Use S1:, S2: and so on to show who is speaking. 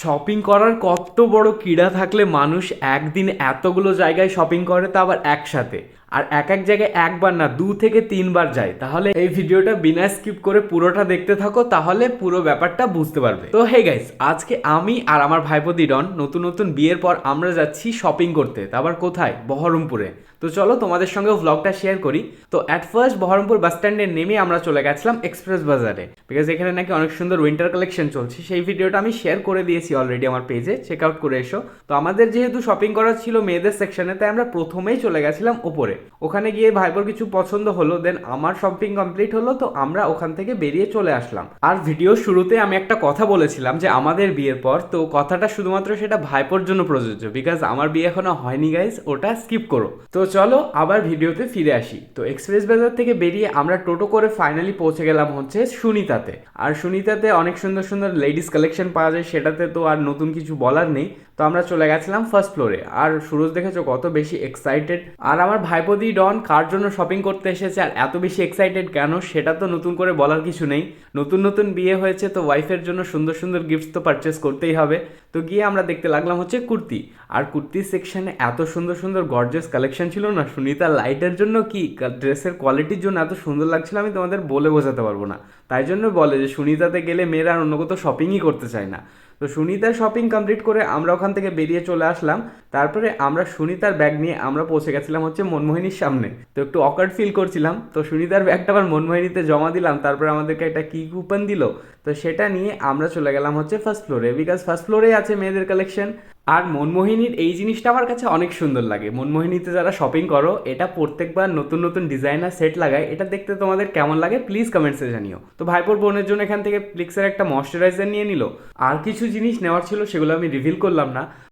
S1: Shopping করার কত বড় ক্রীড়া থাকলে মানুষ একদিন এতগুলো জায়গায় শপিং করে তা আবার একসাথে? আর এক এক জায়গায় একবার না দু থেকে তিনবার যায়। তাহলে এই ভিডিওটা বিনা স্কিপ করে পুরোটা দেখতে থাকো, তাহলে পুরো ব্যাপারটা বুঝতে পারবে। তো হে গাইস আজকে আমি আর আমার ভাইপো দিডন নতুন নতুন বিয়ের পর আমরা যাচ্ছি শপিং করতে। তা আবার কোথায়? বহরমপুরে। তো চলো তোমাদের সঙ্গে ভ্লগটা শেয়ার করি। তো অ্যাট ফার্স্ট বহরমপুর বাস স্ট্যান্ডে নেমে আমরা চলে গেছিলাম এক্সপ্রেস বাজারে। বিকজ এখানে নাকি অনেক সুন্দর উইন্টার কালেকশন চলছে। সেই ভিডিওটা আমি শেয়ার করে দিয়েছি অলরেডি আমার পেজে চেক আউট করে এসো। তো আমাদের যেহেতু শপিং করার ছিল মেয়েদের সেকশনে তাই আমরা প্রথমেই চলে গেছিলাম ওপরে। ওখানে গিয়ে ভাইপোর কিছু পছন্দ হলো দেন আমার শপিং কমপ্লিট হলো, তো আমরা ওখান থেকে বেরিয়ে চলে আসলাম। আর ভিডিও শুরুতে আমি একটা কথা বলেছিলাম যে আমাদের বিয়ের পর, তো কথাটা শুধুমাত্র সেটা ভাইপোর জন্য প্রযোজ্য বিকজ আমার বিয়ে এখনও হয়নি গাইজ ওটা স্কিপ করো। তো চলো, আবার ভিডিওতে ফিরে আসি। তো এক্সপ্রেস বাজার থেকে বেরিয়ে আমরা টোটো করে ফাইনালি পৌঁছে গেলাম হচ্ছে সুনিতাতে। আর সুনিতাতে অনেক সুন্দর সুন্দর লেডিস কালেকশন পাওয়া যায়, সেটাতে তো আর নতুন কিছু বলার নেই। তো আমরা চলে গেছিলাম ফার্স্ট ফ্লোরে আর সুরজ দেখেছ কত বেশি এক্সাইটেড আর আমার ভাইপদি ডন, কার জন্য শপিং করতে এসেছে আর এত বেশি এক্সাইটেড কেন? সেটা তো নতুন করে বলার কিছু নেই। নতুন নতুন বিয়ে হয়েছে, তো ওয়াইফের জন্য সুন্দর সুন্দর গিফটস তো পারচেস করতেই হবে। তো গিয়ে আমরা দেখতে লাগলাম হচ্ছে কুর্তি। আর কুর্তির সেকশানে এত সুন্দর সুন্দর গর্জেস কালেকশন ছিল না? সুনিতা লাইটের জন্য কি? ড্রেসের কোয়ালিটির জন্য এত সুন্দর লাগছিল আমি তোমাদের বলে বোঝাতে পারব না। তাই জন্য বলে যে সুনিতাতে গেলে মেয়েরা আর অন্য কোথাও শপিংই করতে চায় না। তো সুনিতা শপিং কমপ্লিট করে আমরা ওখান থেকে বেরিয়ে চলে আসলাম। তারপরে আমরা সুনিতার ব্যাগ নিয়ে আমরা পৌঁছে গেছিলাম হচ্ছে মনমোহিনীর সামনে। তো একটু অকার্ড ফিল করছিলাম। তো সুনিতার ব্যাগটা আবার মনমোহিনীতে জমা দিলাম, তারপরে আমাদেরকে একটা কি কুপন দিল। তো সেটা নিয়ে আমরা চলে গেলাম হচ্ছে ফার্স্ট ফ্লোরে বিকজ ফার্স্ট ফ্লোরেই আছে মেয়েদের কালেকশন আর মনমোহিনীর এই জিনিসটা আমার কাছে অনেক সুন্দর লাগে। মনমোহিনীতে যারা শপিং করো, এটা প্রত্যেকবার নতুন নতুন ডিজাইনার সেট লাগায়। এটা দেখতে তোমাদের কেমন লাগে প্লিজ কমেন্টসে জানিও। তো ভাইপোর বোনের জন্য এখান থেকে প্লিক্সের একটা ময়শ্চারাইজার নিয়ে নিল। আর কিছু জিনিস নেওয়ার ছিল, সেগুলো আমি রিভিল করলাম না।